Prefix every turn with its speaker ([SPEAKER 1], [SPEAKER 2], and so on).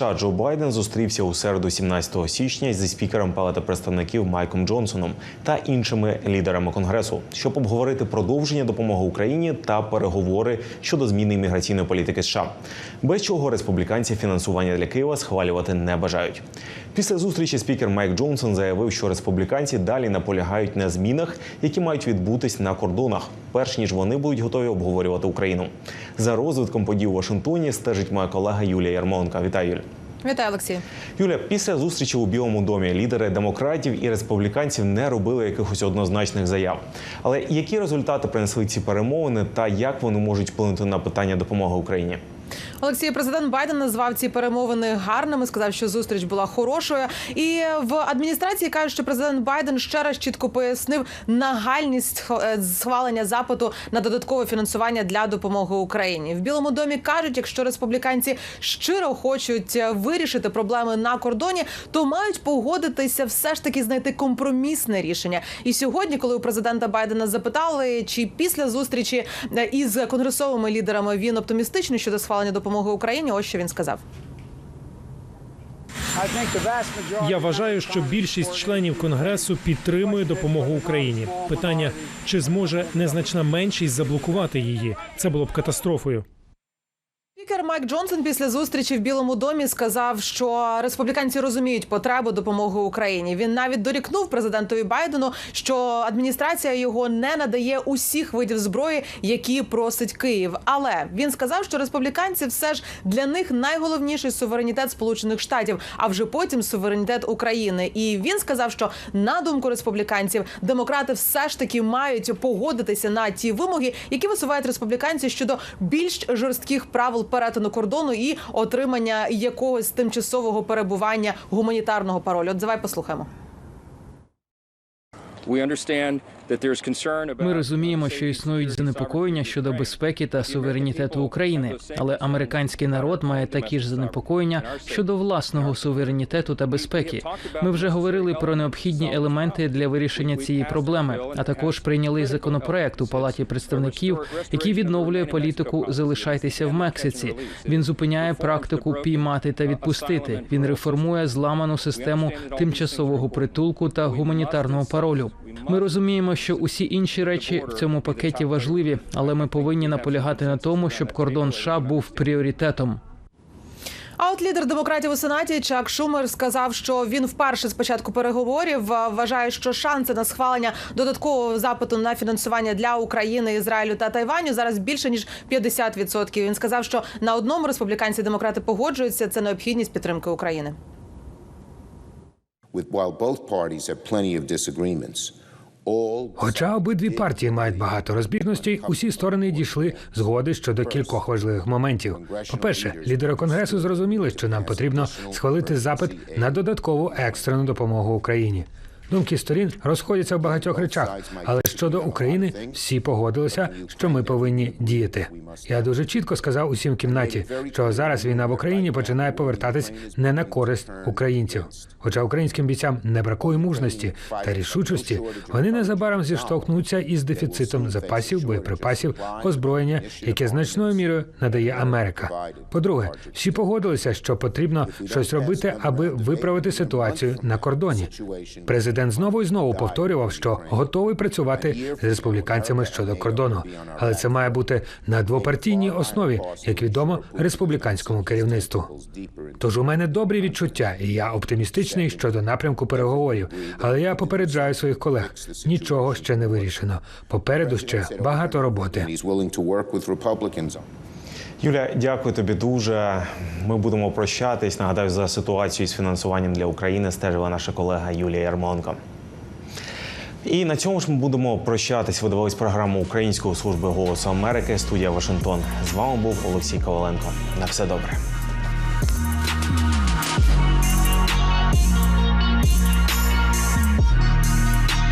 [SPEAKER 1] Джо Байден зустрівся у середу 17 січня зі спікером Палати представників Майком Джонсоном та іншими лідерами конгресу, щоб обговорити продовження допомоги Україні та переговори щодо зміни імміграційної політики США, без чого республіканці фінансування для Києва схвалювати не бажають. Після зустрічі спікер Майк Джонсон заявив, що республіканці далі наполягають на змінах, які мають відбутись на кордонах, перш ніж вони будуть готові обговорювати Україну. За розвитком подій у Вашингтоні стежить моя колега Юлія Ярмоленка. Вітаю, Юль.
[SPEAKER 2] Вітаю, Олексій.
[SPEAKER 1] Юля, після зустрічі у Білому домі лідери демократів і республіканців не робили якихось однозначних заяв. Але які результати принесли ці перемовини та як вони можуть вплинути на питання допомоги Україні?
[SPEAKER 2] Олексій, президент Байден назвав ці перемовини гарними. Сказав, що зустріч була хорошою. І в адміністрації кажуть, що президент Байден ще раз чітко пояснив нагальність е, схвалення запиту на додаткове фінансування для допомоги Україні. В Білому домі кажуть, якщо республіканці щиро хочуть вирішити проблеми на кордоні, то мають погодитися все ж таки знайти компромісне рішення. І сьогодні, коли у президента Байдена запитали, чи після зустрічі е, із конгресовими лідерами він оптимістичний щодо схвалення допомоги Україні, ось що він сказав.
[SPEAKER 3] Я вважаю, що більшість членів конгресу підтримує допомогу Україні. Питання чи зможе незначна меншість заблокувати її? Це було б катастрофою.
[SPEAKER 2] Спікер Майк Джонсон після зустрічі в Білому домі сказав, що республіканці розуміють потребу допомоги Україні. Він навіть дорікнув президентові Байдену, що адміністрація його не надає усіх видів зброї, які просить Київ. Але він сказав, що республіканці все ж для них найголовніший суверенітет Сполучених Штатів, а вже потім суверенітет України. І він сказав, що на думку республіканців, демократи все ж таки мають погодитися на ті вимоги, які висувають республіканці щодо більш жорстких правил перетину кордону і отримання якогось тимчасового перебування гуманітарного паролю. От давай послухаємо.
[SPEAKER 4] Ми розуміємо, що існують занепокоєння щодо безпеки та суверенітету України, але американський народ має такі ж занепокоєння щодо власного суверенітету та безпеки. Ми вже говорили про необхідні елементи для вирішення цієї проблеми, а також прийняли законопроект у палаті представників, який відновлює політику Залишайтеся в Мексиці. Він зупиняє практику піймати та відпустити. Він реформує зламану систему тимчасового притулку та гуманітарного паролю. Ми розуміємо, що усі інші речі в цьому пакеті важливі, але ми повинні наполягати на тому, щоб кордон США був пріоритетом.
[SPEAKER 2] А от лідер демократів у сенаті Чак Шумер сказав, що він вперше з початку переговорів е, вважає, що шанси на схвалення додаткового запиту на фінансування для України, Ізраїлю та Тайваню зараз більше ніж 50%. Він сказав, що на одному республіканці демократи погоджуються. Це необхідність підтримки України.
[SPEAKER 5] Хоча обидві партії мають багато розбіжностей, усі сторони дійшли згоди щодо кількох важливих моментів. По-перше, лідери конгресу зрозуміли, що нам потрібно схвалити запит на додаткову екстрену допомогу Україні. Думки сторін розходяться в багатьох речах, але щодо України всі погодилися, що ми повинні діяти. Я дуже чітко сказав усім кімнаті, що зараз війна в Україні починає повертатись не на користь українців. Хоча українським бійцям не бракує мужності та рішучості, вони незабаром зіштовхнуться із дефіцитом запасів, боєприпасів, озброєння, яке значною мірою надає Америка. По-друге, всі погодилися, що потрібно щось робити, аби виправити ситуацію на кордоні. Президент знову і знову повторював, що готовий працювати з республіканцями щодо кордону, але це має бути на двопартійній основі, як відомо республіканському керівництву. Тож у мене добрі відчуття, і я оптимістичний щодо напрямку переговорів. Але я попереджаю своїх колег: нічого ще не вирішено. Попереду ще багато роботи.
[SPEAKER 1] Юля, дякую тобі дуже. Ми будемо прощатись. Нагадаю, за ситуацію з фінансуванням для України стежила наша колега Юлія Ярмонко. І на цьому ж ми будемо прощатись. Ви дивились програму Української служби голосу Америки. Студія Вашингтон. З вами був Олексій Коваленко. На все добре.